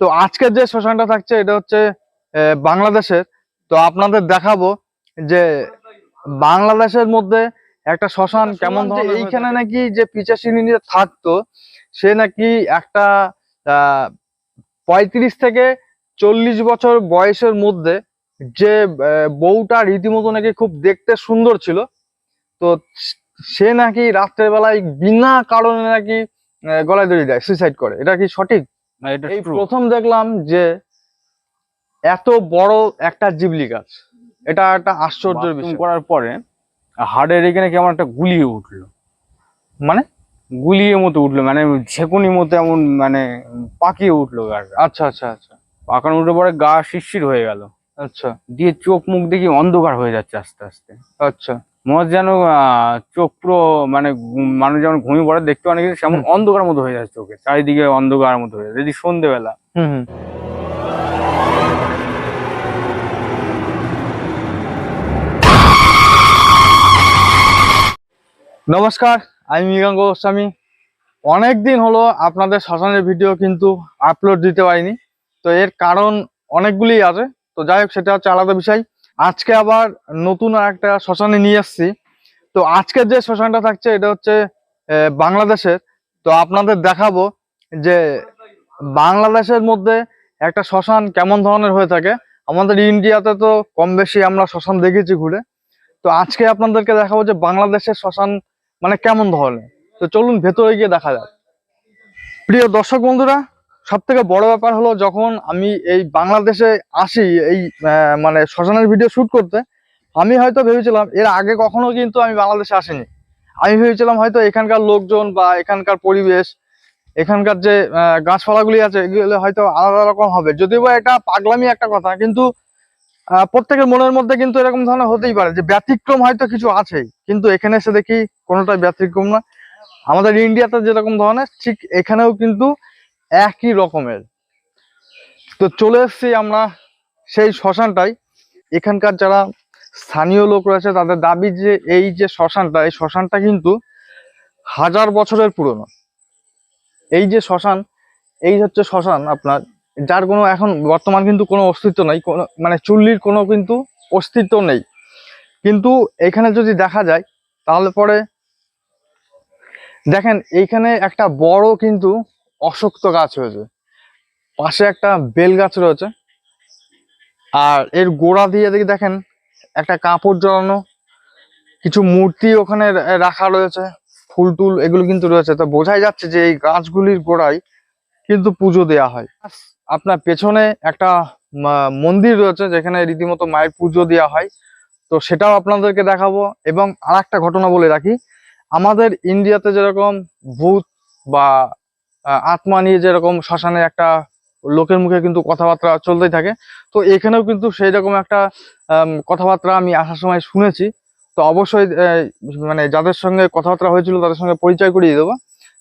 তো আজকের যে শ্মশানটা থাকছে এটা হচ্ছে আহ, বাংলাদেশের। তো আপনাদের দেখাবো যে বাংলাদেশের মধ্যে একটা শ্মশান কেমন এইখানে নাকি যে পিচাশিনী থাকতো সে নাকি একটা আহ, পঁয়ত্রিশ থেকে চল্লিশ বছর বয়সের মধ্যে যে বউটা রীতিমতো নাকি খুব দেখতে সুন্দর ছিল। তো সে নাকি রাত্রের বেলায় বিনা কারণে নাকি গলায় দড়ি দেয় সুইসাইড করে। এটা কি সঠিক? এই। প্রথম দেখলাম যে এত বড় একটা জিবলি গাছ। এটা একটা আশ্চর্যের বিষয়। করার পরে হাড়ের এখানে কেমন একটা গুলিয়ে উঠল। মানে গুলিয়ে মতো উঠল মানে ঝেকুনি মতো এমন মানে পাকিয়ে উঠল গাটা আচ্ছা আচ্ছা আচ্ছা। পাকানো উঠে পরে গা শিরশির হয়ে গেল। আচ্ছা। দিয়ে চোখ মুখ দেখি অন্ধকার হয়ে যাচ্ছে আস্তে আস্তে। আচ্ছা। হচ্ছে যেন চোখ পুরো মানে মানুষ যেমন ঘুমিয়ে পড়ে দেখতে অনেক সেমন অন্ধকার মতো হয়ে যাচ্ছে চোখে। চারিদিকে অন্ধকার মতো হয়ে যাচ্ছে যদি সন্ধেবেলা। হুম নমস্কার আমি মৃগাঙ্গ গোস্বামী। অনেকদিন হলো আপনাদের শ্মশানের ভিডিও কিন্তু আপলোড দিতে পারিনি। তো এর কারণ অনেকগুলি আছে। তো যাই হোক সেটা হচ্ছে আলাদা বিষয়। আজকে আবার নতুন একটা শ্মশানে নিয়ে আসছি। তো আজকের যে শ্মশানটা থাকছে, এটা হচ্ছে বাংলাদেশের। তো আপনাদের দেখাবো যে বাংলাদেশের মধ্যে একটা শ্মশান কেমন ধরনের হয়ে থাকে। আমাদের ইন্ডিয়াতে তো কম বেশি আমরা শ্মশান দেখেছি ঘুরে। তো আজকে আপনাদেরকে দেখাবো যে বাংলাদেশের শ্মশান মানে কেমন ধরনের। তো চলুন ভেতরে গিয়ে দেখা যাক। প্রিয় দর্শক বন্ধুরা সব থেকে বড় ব্যাপার হলো যখন আমি এই বাংলাদেশে আসি, এই মানে শ্মশানের ভিডিও শুট করতে, আমি হয়তো ভেবেছিলাম, এর আগে কখনো কিন্তু আমি বাংলাদেশে আসিনি। আমি ভেবেছিলাম হয়তো এখানকার লোকজন বা এখানকার পরিবেশ, এখানকার যে গাছপালাগুলি আছে, এগুলো হয়তো আলাদা রকম হবে। যদিও বা এটা পাগলামি একটা কথা, কিন্তু প্রত্যেকের মনের মধ্যে কিন্তু এরকম ধরনের হতেই পারে যে ব্যতিক্রম হয়তো কিছু আছেই। কিন্তু এখানে এসে দেখি কোনোটাই ব্যতিক্রম না। আমাদের ইন্ডিয়াতে যেরকম ধরনের, ঠিক এখানেও কিন্তু একই রকমের। তো চলে এসেছি আমরা সেই শ্মশানটাই এখানকার যারা স্থানীয় লোক রয়েছে, তাদের দাবি যে এই যে শ্মশানটা, এই শ্মশানটা কিন্তু হাজার বছরের পুরনো। এই যে শ্মশান, এই হচ্ছে শ্মশান আপনার, যার কোনো এখন বর্তমান কিন্তু কোনো অস্তিত্ব নেই, কোনো মানে চুল্লির কোনো কিন্তু অস্তিত্ব নেই। কিন্তু এখানে যদি দেখা যায়, তাহলে পরে দেখেন, এইখানে একটা বড় কিন্তু অশক্ত গাছ রয়েছে পাশে একটা বেল গাছ রয়েছে। আর এর গোড়া দিয়ে দেখি দেখেন, একটা কাপড় জড়ানো, কিছু মূর্তি ওখানে রাখা রয়েছে, ফুল টুল এগুলো কিন্তু রয়েছে। তো বোঝাই যাচ্ছে যে এই গাছগুলির গোড়ায় কিন্তু পুজো দেওয়া হয়। আপনার পেছনে একটা মন্দির রয়েছে, যেখানে রীতিমতো মায়ের পুজো দেওয়া হয়। তো সেটাও আপনাদেরকে দেখাবো। এবং আর একটা ঘটনা বলে রাখি, আমাদের ইন্ডিয়াতে যেরকম ভূত বা আত্মা নিয়ে যেরকম শ্মশানে একটা লোকের মুখে কিন্তু কথাবার্তা চলতেই থাকে। তো এখানেও কিন্তু সেই রকম একটা কথাবার্তা আমি আসার সময় শুনেছি। তো অবশ্যই মানে যাদের সঙ্গে কথাবার্তা হয়েছিল তাদের সঙ্গে পরিচয় করিয়ে দেবো।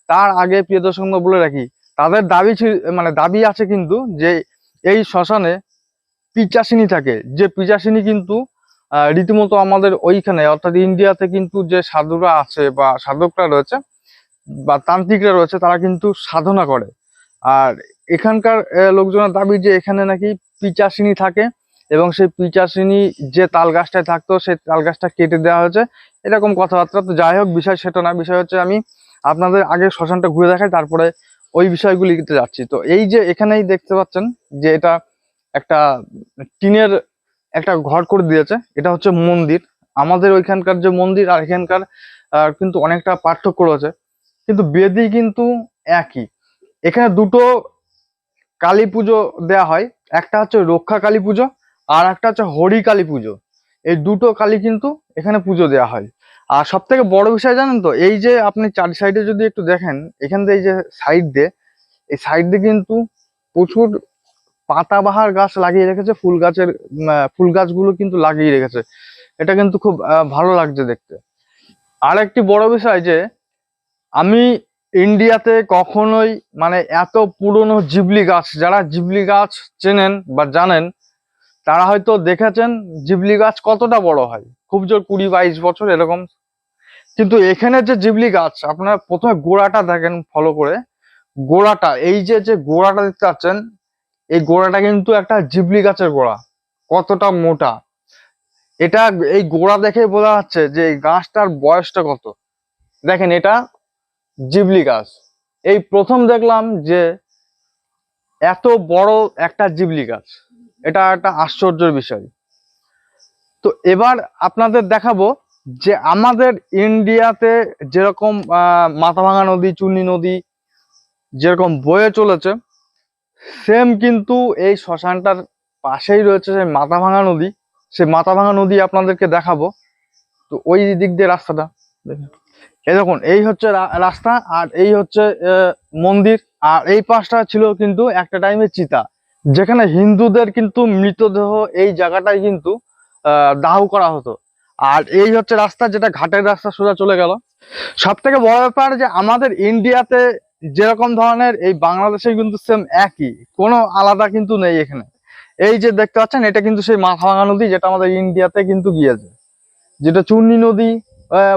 তার আগে প্রিয় দর্শক বলে রাখি, তাদের দাবি ছিল মানে দাবি আছে কিন্তু যে এই শ্মশানে পিচাসিনী থাকে। যে পিচাসিনী কিন্তু রীতিমতো আমাদের ওইখানে, অর্থাৎ ইন্ডিয়াতে কিন্তু যে সাধুরা আছে বা সাধকরা রয়েছে বা তান্ত্রিকরা রয়েছে, তারা কিন্তু সাধনা করে। আর এখানকার লোকজনের দাবি যে এখানে নাকি পিচাসিনী থাকে এবং সেই পিচাসিনী যে তাল গাছটায় থাকতো, সেই তাল গাছটা কেটে দেওয়া হয়েছে। এরকম কথাবার্তা। তো যাই হোক, বিষয় সেটা না, বিষয় হচ্ছে আমি আপনাদের আগে শ্মশানটা ঘুরে দেখাই, তারপরে ওই বিষয়গুলিতে যাচ্ছি। তো এই যে এখানেই দেখতে পাচ্ছেন যে এটা একটা টিনের একটা ঘর করে দিয়েছে, এটা হচ্ছে মন্দির। আমাদের ওইখানকার যে মন্দির আর এখানকার কিন্তু অনেকটা পার্থক্য রয়েছে। কিন্তু বেদি কিন্তু একই। এখানে দুটো কালী পুজো দেওয়া হয়, একটা হচ্ছে রক্ষা কালী পুজো আর একটা হচ্ছে হরি কালী পুজো। এই দুটো কালী কিন্তু এখানে পুজো দেওয়া হয়। আর সব থেকে বড় বিষয় জানেন তো, এই যে আপনি চার সাইডে যদি একটু দেখেন, এখান থেকে এই যে সাইড দিয়ে, এই সাইড দিয়ে কিন্তু প্রচুর পাতাবাহার গাছ লাগিয়ে রেখেছে, ফুল গাছের ফুল গাছগুলো কিন্তু লাগিয়ে রেখেছে। এটা কিন্তু খুব ভালো লাগছে দেখতে। আর একটি বড় বিষয় যে আমি ইন্ডিয়াতে কখনোই মানে এত পুরনো জিবলি গাছ, যারা জিবলি গাছ চেনেন বা জানেন, তারা হয়তো দেখেছেন জিবলি গাছ কতটা বড় হয়। খুব জোর কুড়ি বাইশ বছর এরকম। কিন্তু এখানে যে জিবলি গাছ, আপনারা প্রথমে গোড়াটা দেখেন ফলো করে। গোড়াটা, এই যে যে গোড়াটা দেখতে পাচ্ছেন, এই গোড়াটা কিন্তু একটা জিবলি গাছের গোড়া, কতটা মোটা। এটা এই গোড়া দেখে বোঝা যাচ্ছে যে গাছটার বয়সটা কত। দেখেন এটা জিবলি গাছ এই প্রথম দেখলাম যে এত বড় একটা জিবলি গাছ এটা একটা আশ্চর্যের বিষয়। তো এবার আপনাদের দেখাবো যে আমাদের ইন্ডিয়াতে যেরকম মাথাভাঙা নদী, চুন্নি নদী যেরকম বয়ে চলেছে সেম কিন্তু এই শ্মশানটার পাশেই রয়েছে সেই মাথাভাঙা নদী। সেই মাথাভাঙা নদী আপনাদেরকে দেখাবো। তো ওই দিক দিয়ে রাস্তাটা, দেখুন। এই দেখুন, এই হচ্ছে রাস্তা আর এই হচ্ছে মন্দির। আর এই পাশটা ছিল কিন্তু একটা টাইমে চিতা। যেখানে হিন্দুদের কিন্তু মৃতদেহ এই জায়গাটায় কিন্তু দাহ করা হতো। আর এই হচ্ছে রাস্তা যেটা ঘাটের রাস্তা সোজা চলে গেল। সব থেকে বড় ব্যাপার যে আমাদের ইন্ডিয়াতে যেরকম ধরনের এই বাংলাদেশে কিন্তু সেম একই, কোনো আলাদা কিন্তু নেই এখানে। এই যে দেখতে পাচ্ছেন, এটা কিন্তু সেই মাথাভাঙা নদী যেটা আমাদের ইন্ডিয়াতে কিন্তু গিয়েছে। যেটা চূর্ণী নদী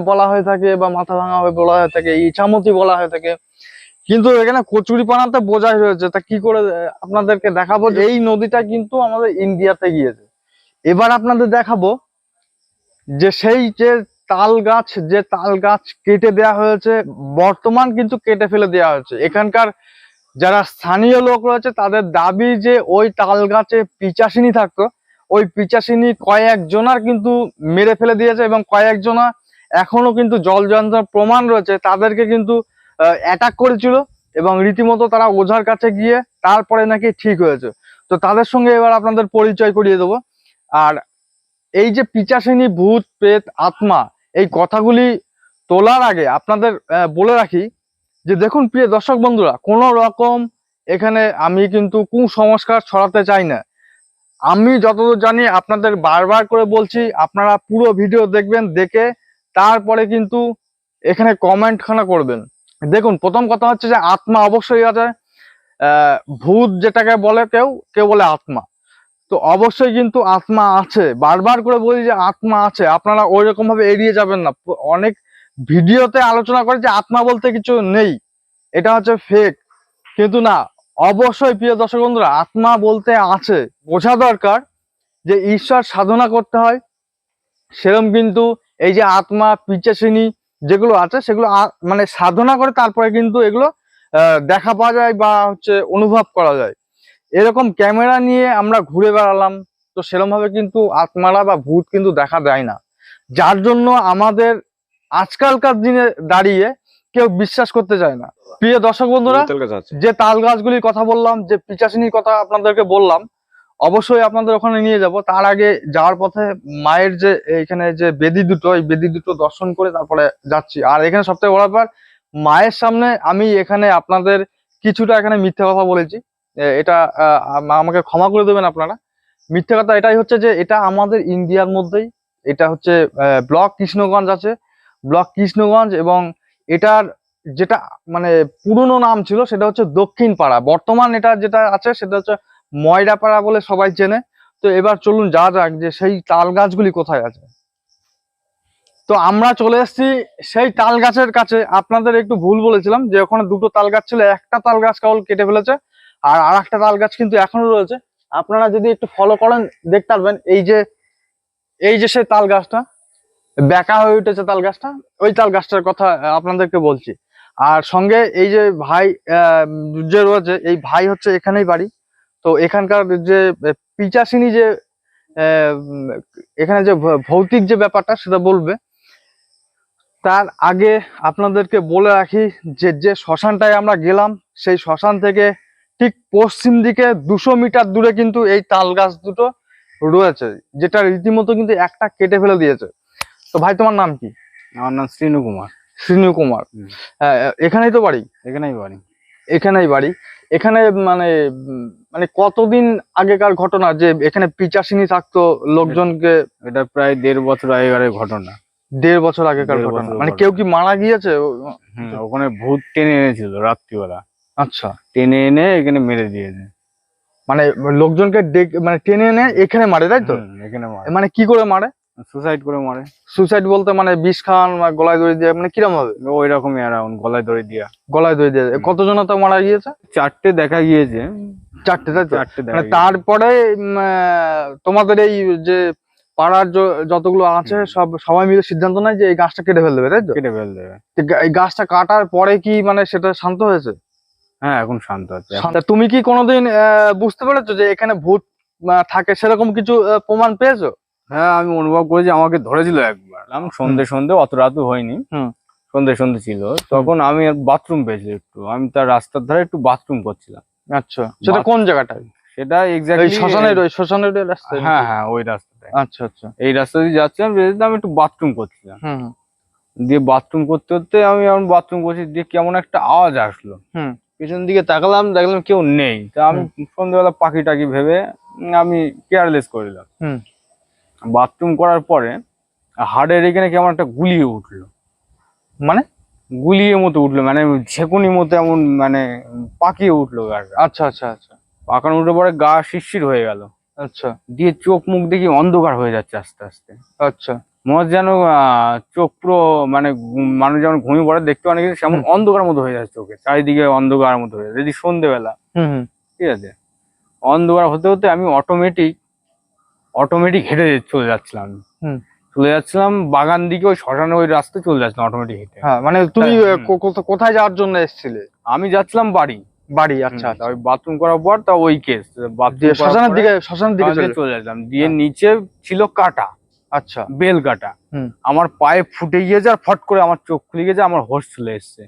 বলা হয়ে থাকে বা মাথা ভাঙা হয়ে বলা হয়ে থাকে ইছামতি বলা হয়ে থাকে। কিন্তু এখানে কচুরিপানাতে বোঝাই রয়েছে তা কি করে আপনাদেরকে দেখাবো যে এই নদীটা কিন্তু আমাদের ইন্ডিয়াতে গিয়েছে। এবার আপনাদের দেখাবো যে সেই যে তাল গাছ, যে তাল গাছ কেটে দেয়া হয়েছে, বর্তমান কিন্তু কেটে ফেলে দেওয়া হয়েছে। এখানকার যারা স্থানীয় লোক রয়েছে, তাদের দাবি যে ওই তাল গাছে পিচাসিনী থাকতো, ওই পিচাসিনী কয়েকজনার কিন্তু মেরে ফেলে দিয়েছে এবং কয়েকজনা এখনও কিন্তু জল যন্ত্রের প্রমাণ রয়েছে, তাদেরকে কিন্তু অ্যাটাক করেছিল এবং রীতিমতো তারা ওঝার কাছে গিয়ে তারপরে নাকি ঠিক হয়েছে। তো তাদের সঙ্গে এবার আপনাদের পরিচয় করিয়ে দেবো। আর এই যে পিচাসিনী ভূত প্রেত আত্মা, এই কথাগুলি তোলার আগে আপনাদের বলে রাখি যে দেখুন প্রিয় দর্শক বন্ধুরা, কোনো রকম এখানে আমি কিন্তু কুসংস্কার ছড়াতে চাই না। আমি যতদূর জানি আপনাদের বারবার করে বলছি, আপনারা পুরো ভিডিও দেখবেন, দেখে তারপরে কিন্তু এখানে কমেন্ট খানা করবেন। দেখুন, প্রথম কথা হচ্ছে যে আত্মা অবশ্যই আছে। ভূত যেটাকে বলে কেউ কেউ বলে আত্মা। তো অবশ্যই কিন্তু আত্মা আছে। বারবার করে বলি যে আত্মা আছে। আপনারা ওই ভাবে এড়িয়ে যাবেন না। অনেক ভিডিওতে আলোচনা করে যে আত্মা বলতে কিছু নেই। এটা হচ্ছে ফেক কিন্তু না, অবশ্যই প্রিয় দর্শক বন্ধুরা, আত্মা বলতে আছে। বোঝা দরকার যে ঈশ্বর সাধনা করতে হয়। সেরম কিন্তু এই যে আত্মা পিচাসিনী যেগুলো আছে সেগুলো মানে সাধনা করে তারপরে কিন্তু এগুলো দেখা পাওয়া যায় বা হচ্ছে অনুভব করা যায়। এরকম ক্যামেরা নিয়ে আমরা ঘুরে বেড়ালাম তো সেরকম ভাবে কিন্তু আত্মারা বা ভূত কিন্তু দেখা দেয় না। যার জন্য আমাদের আজকালকার দিনে দাঁড়িয়ে কেউ বিশ্বাস করতে চায় না। প্রিয় দর্শক বন্ধুরা যে তাল গাছগুলির কথা বললাম যে পিচাসিনীর কথা আপনাদেরকে বললাম অবশ্যই আপনাদের ওখানে নিয়ে যাব। তার আগে যাওয়ার পথে মায়ের যে এখানে যে বেদি দুটো, এই বেদি দুটো দর্শন করে তারপরে যাচ্ছি। আর এখানে সবথেকে বড় ব্যাপার, মায়ের সামনে আমি এখানে আপনাদের কিছুটা এখানে মিথ্যে কথা বলেছি। এটা আমাকে ক্ষমা করে দেবেন আপনারা। মিথ্যে কথা এটাই হচ্ছে যে, এটা আমাদের ইন্ডিয়ার মধ্যেই, এটা হচ্ছে ব্লক কৃষ্ণগঞ্জ আছে। ব্লক কৃষ্ণগঞ্জ এবং এটার যেটা মানে পুরনো নাম ছিল, সেটা হচ্ছে দক্ষিণ পাড়া বর্তমান এটা যেটা আছে, সেটা হচ্ছে ময়রাপাড়া বলে সবাই চেনে। তো এবার চলুন যা যাক যে সেই তাল গাছগুলি কোথায় আছে। তো আমরা চলে এসেছি সেই তাল গাছের কাছে। আপনাদের একটু ভুল বলেছিলাম যে ওখানে দুটো তাল গাছ ছিল, একটা তাল গাছ কেবল কেটে ফেলেছে, আর আর একটা তাল গাছ কিন্তু এখনও রয়েছে। আপনারা যদি একটু ফলো করেন, দেখতে পারবেন, এই যে এই যে সেই তাল গাছটা, বেঁকা হয়ে উঠেছে তাল গাছটা, ওই তাল গাছটার কথা আপনাদেরকে বলছি। আর সঙ্গে এই যে ভাই যে রয়েছে, এই ভাই হচ্ছে এখানেই বাড়ি। তো এখানকার যে পিচাসিনী যে এখানে যে ভৌতিক যে ব্যাপারটা সেটা বলবে। তার আগে আপনাদেরকে বলে রাখি যে যে শ্মশানটায় আমরা গেলাম সেই শ্মশান থেকে ঠিক পশ্চিম দিকে দুশো মিটার দূরে কিন্তু এই তাল গাছ দুটো রয়েছে যেটা রীতিমতো কিন্তু একটা কেটে ফেলে দিয়েছে। তো ভাই তোমার নাম কি? আমার নাম শ্রীনু কুমার। শ্রীনু কুমার। হ্যাঁ, এখানেই তো বাড়ি? এখানেই বাড়ি। এখানেই বাড়ি। এখানে মানে মানে কতদিন আগেকার ঘটনা যে এখানে পিচাসিনী থাকতো লোকজনকে? এটা প্রায় দেড় বছর আগেকার ঘটনা। দেড় বছর আগেকার ঘটনা। মানে কেউ কি মারা গিয়েছে? ওখানে ভূত টেনে এনেছিল রাত্রিবেলা। আচ্ছা। টেনে এনে এখানে মেরে দিয়েছে। মানে লোকজনকে মানে টেনে এনে এখানে মারে তাই তো? এখানে। মানে কি করে মারে? সুসাইড করে মারে। সুসাইড বলতে মানে বিষ খাওয়ান বা গলায় দড়ি দিয়ে মানে কিরম হবে? ওই রকমই অ্যারাউন্ড গলায় দড়ি দিয়া। গলায় দড়ি দিয়ে। কতজন তো মারা গিয়েছে? চারটে দেখা গিয়েছে। চারটে চারটে দেখা মানে তারপরে তোমাদের এই যে পাড়ার যতগুলো আছে সব সবাই মিলে সিদ্ধান্ত নেয় যে এই গাছটা কেটে ফেলে দেবে তাই তো? কেটে ফেল দেবে এই গাছটা কাটার পরে কি মানে সেটা শান্ত হয়েছে? হ্যাঁ এখন শান্ত আছে। তুমি কি কোনোদিন বুঝতে পেরেছ যে এখানে ভূত থাকে সেরকম কিছু প্রমাণ পেয়েছ? হ্যাঁ আমি অনুভব করেছি আমাকে ধরেছিল একবার। আমি সন্ধে সন্ধে অত রাতও হয়নি। হুম। সন্ধে সন্ধে ছিল। তখন আমি বাথরুম পেয়েছি একটু। আমি তার রাস্তার ধারে একটু বাথরুম করছিলাম। আচ্ছা সেটা কোন জায়গাটায়? সেটা এক্স্যাক্টলি শ্মশানের ওই শ্মশানের ওই রাস্তায় হ্যাঁ হ্যাঁ ওই রাস্তাটায়। আচ্ছা আচ্ছা। এই রাস্তা দিয়ে যাচ্ছিলাম আমি একটু বাথরুম করছিলাম। দিয়ে বাথরুম করতে করতে আমি যখন বাথরুম করছি দিয়ে কেমন একটা আওয়াজ আসলো। হুম। পিছন দিকে তাকালাম দেখলাম কেউ নেই। তা আমি সন্ধ্যেবেলা পাখি টাকি ভেবে আমি কেয়ারলেস করে দিলাম। হুম। বাথরুম করার পরে হাড়ের এখানে কেমন একটা গুলিয়ে উঠল। মানে? গুলিয়ে মতো উঠল মানে ঝেকুনি মতো এমন মানে পাকিয়ে উঠল গাটা আচ্ছা আচ্ছা আচ্ছা। পাকানো উঠে পরে গা শিরশির হয়ে গেল। আচ্ছা। দিয়ে চোখ মুখ দেখি অন্ধকার হয়ে যাচ্ছে আস্তে আস্তে। আচ্ছা। মনে যেন চোখ পুরো মানে মানুষ যেমন ঘুমিয়ে পড়ে দেখতে অনেক সেমন অন্ধকার মতো হয়ে যাচ্ছে চোখে চারিদিকে অন্ধকার মতো হয়ে যাচ্ছে। যদি হুম ঠিক আছে? অন্ধকার হতে হতে আমি অটোমেটিক অটোমেটিক হেঁটে চলে যাচ্ছিলাম। চলে যাচ্ছিলাম বাগান দিকে ওই শ্মশানের ওই রাস্তায় চলে যাচ্ছিলাম অটোমেটিক হেঁটে। হ্যাঁ মানে তুমি হ্যাঁ, কোথায় যাওয়ার জন্য এসেছিলে? আমি যাচ্ছিলাম বাড়ি। বাড়ি আচ্ছা আচ্ছা। ওই বাথরুম করার পর তা ওই কেস শ্মশানের দিকে শ্মশানের দিকে চলে যেতাম দিয়ে নিচে ছিল কাটা আচ্ছা। বেল কাটা। আমার পায়ে ফুটে গিয়েছে আর ফট করে আমার চোখ খুলে গেছে আমার হোশ চলে এসছে।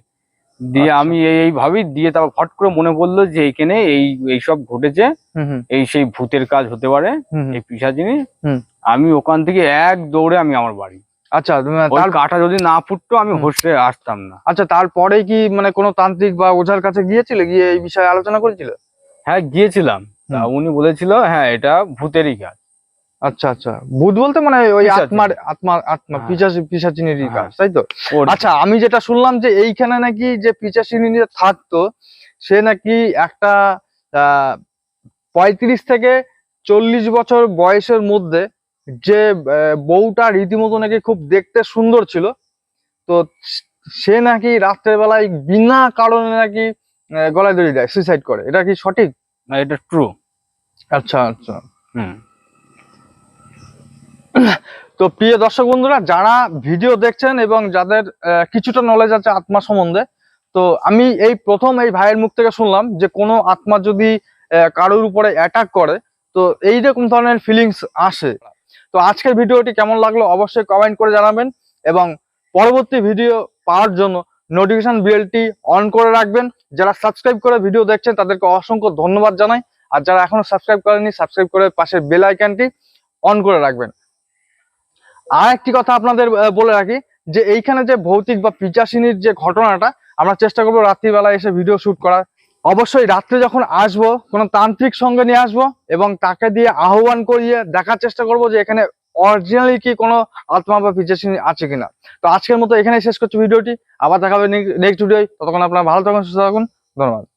দিয়ে আচ্ছা। আমি এই এইভাবেই দিয়ে তারপর ফট করে মনে পড়ল যে এইখানে এই এইসব ঘটেছে। এই সেই ভূতের কাজ হতে পারে। এই পিসাচিনি হুম। আমি ওখান থেকে এক দৌড়ে আমি আমার বাড়ি। আচ্ছা তার কাটা যদি না ফুটতো আমি। হোস্টে আসতাম না। আচ্ছা তারপরে কি মানে কোনো তান্ত্রিক বা ওঝার কাছে গিয়েছিলে? গিয়ে এই বিষয়ে আলোচনা করেছিলে? হ্যাঁ গিয়েছিলাম। উনি বলেছিল হ্যাঁ এটা ভূতেরই কাজ। আচ্ছা আচ্ছা। ভূত বলতে মানে ওই। আত্মার আত্মা আত্মা হ্যাঁ। পিসাচি হ্যাঁ। কাজ তাই তো? আচ্ছা আমি যেটা শুনলাম যে এইখানে নাকি যে পিচাচিনি থাকতো সে নাকি একটা আহ, পঁয়ত্রিশ থেকে চল্লিশ বছর বয়সের মধ্যে যে বউটা রীতিমতো নাকি খুব দেখতে সুন্দর ছিল তো সে নাকি রাত্রের বেলায় বিনা কারণে নাকি গলায় দড়ি দেয় সুইসাইড করে। এটা কি সঠিক? না, এটা ট্রু আচ্ছা আচ্ছা। হুম। তো প্রিয় দর্শক বন্ধুরা, যারা ভিডিও দেখছেন এবং যাদের কিছুটা নলেজ আছে আত্মা সম্বন্ধে, তো আমি এই প্রথম এই ভাইয়ের মুখ থেকে শুনলাম যে কোনো আত্মা যদি কারোর উপরে অ্যাটাক করে, তো এই রকম ধরনের ফিলিংস আসে। তো আজকের ভিডিওটি কেমন লাগল অবশ্যই কমেন্ট করে জানাবেন এবং পরবর্তী ভিডিও পাওয়ার জন্য নোটিফিকেশন বিলটি অন করে রাখবেন। যারা সাবস্ক্রাইব করে ভিডিও দেখছেন, তাদেরকে অসংখ্য ধন্যবাদ জানাই। আর যারা এখনও সাবস্ক্রাইব করেনি সাবস্ক্রাইব করে পাশের বেল আইকনটি অন করে রাখবেন। আর একটি কথা আপনাদের বলে রাখি যে এইখানে যে ভৌতিক বা পিচাসিনীর যে ঘটনাটা, আমরা চেষ্টা করব রাত্রিবেলা এসে ভিডিও শুট করার। অবশ্যই রাত্রে যখন আসব, কোনো তান্ত্রিক সঙ্গে নিয়ে আসব এবং তাকে দিয়ে আহ্বান করিয়ে দেখার চেষ্টা করব যে এখানে অরিজিনালি কি কোনো আত্মা বা পিচাসিনী আছে কিনা। তো আজকের মতো এখানে শেষ করছি ভিডিওটি। আবার দেখাবে নেক্সট ভিডিও ততক্ষণ আপনারা ভালো থাকুন, সুস্থ থাকুন। ধন্যবাদ।